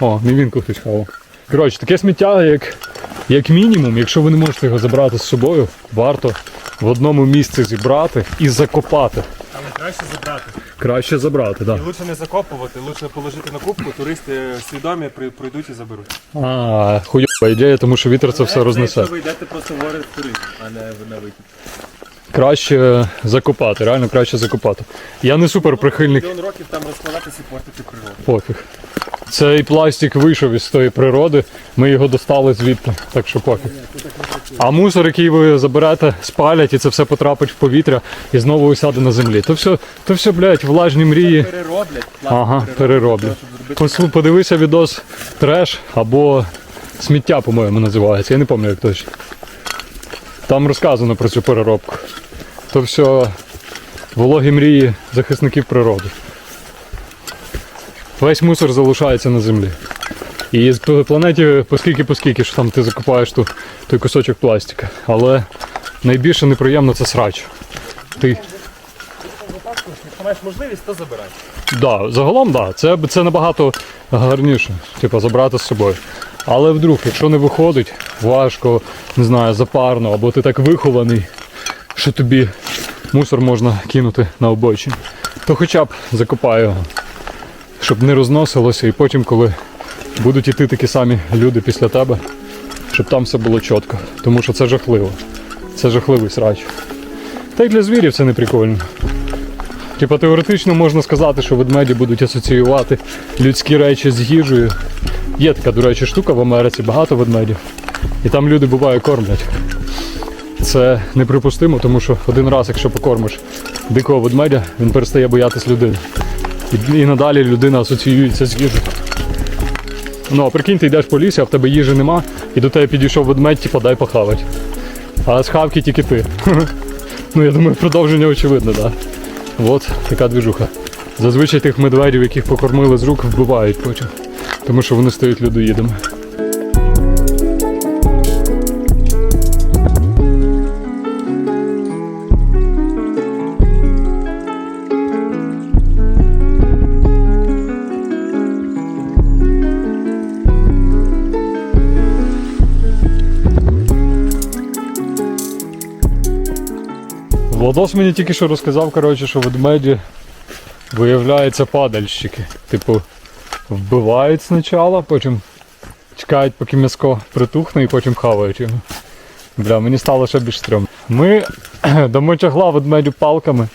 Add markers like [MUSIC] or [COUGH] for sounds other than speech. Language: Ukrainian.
О, мівінку хтось хавав. Коротше, таке сміття, як, як мінімум, якщо ви не можете його забрати з собою, варто в одному місці зібрати і закопати. Але краще забрати. Краще забрати, так. І лучше не закопувати, лучше положити на кубку, туристи свідомі при- пройдуть і заберуть. А, хуйова ідея, тому що вітер це все рознесе. Якщо ви йдете просто в гори в а не на вихід. Краще закопати, реально краще закопати. Я не супер прихильник Мільйон років там розкладатися і портити природу. пофіг. Цей пластик вийшов із тої природи, ми його достали звідти, так що пофіг. А мусор, який ви заберете, спалять і це все потрапить в повітря і знову осяде на землі. То все, то все, блядь, влажні мрії. Перероблять, Ага, перероблять. Подивися відос треш або сміття, по-моєму, називається. Я не пам'ятаю як точно. Там розказано про цю переробку. То все вологі мрії захисників природи. Весь мусор залишається на землі. І з планеті поскільки поскільки що там ти закопаєш ту, той кусочок пластика. Але найбільше неприємно це срач. Ти Якщо маєш можливість, то забирай. Да, загалом да. Це, це набагато гарніше, типу, забрати з собою. Але вдруг, якщо не виходить, важко, не знаю, запарно, або ти так вихований, що тобі мусор можна кинути на обочині, то хоча б закопай його, щоб не розносилося, і потім, коли будуть іти такі самі люди після тебе, щоб там все було чітко. Тому що це жахливо. Це жахливий срач. Та й для звірів це не прикольно. Типа теоретично можна сказати, що ведмеді будуть асоціювати людські речі з їжею. Є така, до речі, штука в Америці, багато ведмедів. І там люди буває кормлять. Це неприпустимо, тому що один раз, якщо покормиш дикого ведмедя, він перестає боятись людини. І, надалі людина асоціюється з їжею. Ну, а прикинь, ти йдеш по лісі, а в тебе їжі нема, і до тебе підійшов ведмедь, типа дай похавати. А з хавки тільки ти. [LAUGHS] Ну, я думаю, продовження очевидно, так. От така двіжуха. Зазвичай тих медведів, яких покормили з рук, вбивають потім. Тому що вони стають людоїдами. Владос мені тільки що розказав, коротше, що ведмеді виявляються падальщики. Типу, вбивають спочатку, потім чекають, поки м'яско притухне і потім хавають його. Бля, мені стало ще більш стрьом. Ми [CLEARS THROAT] дамо ведмедю палками,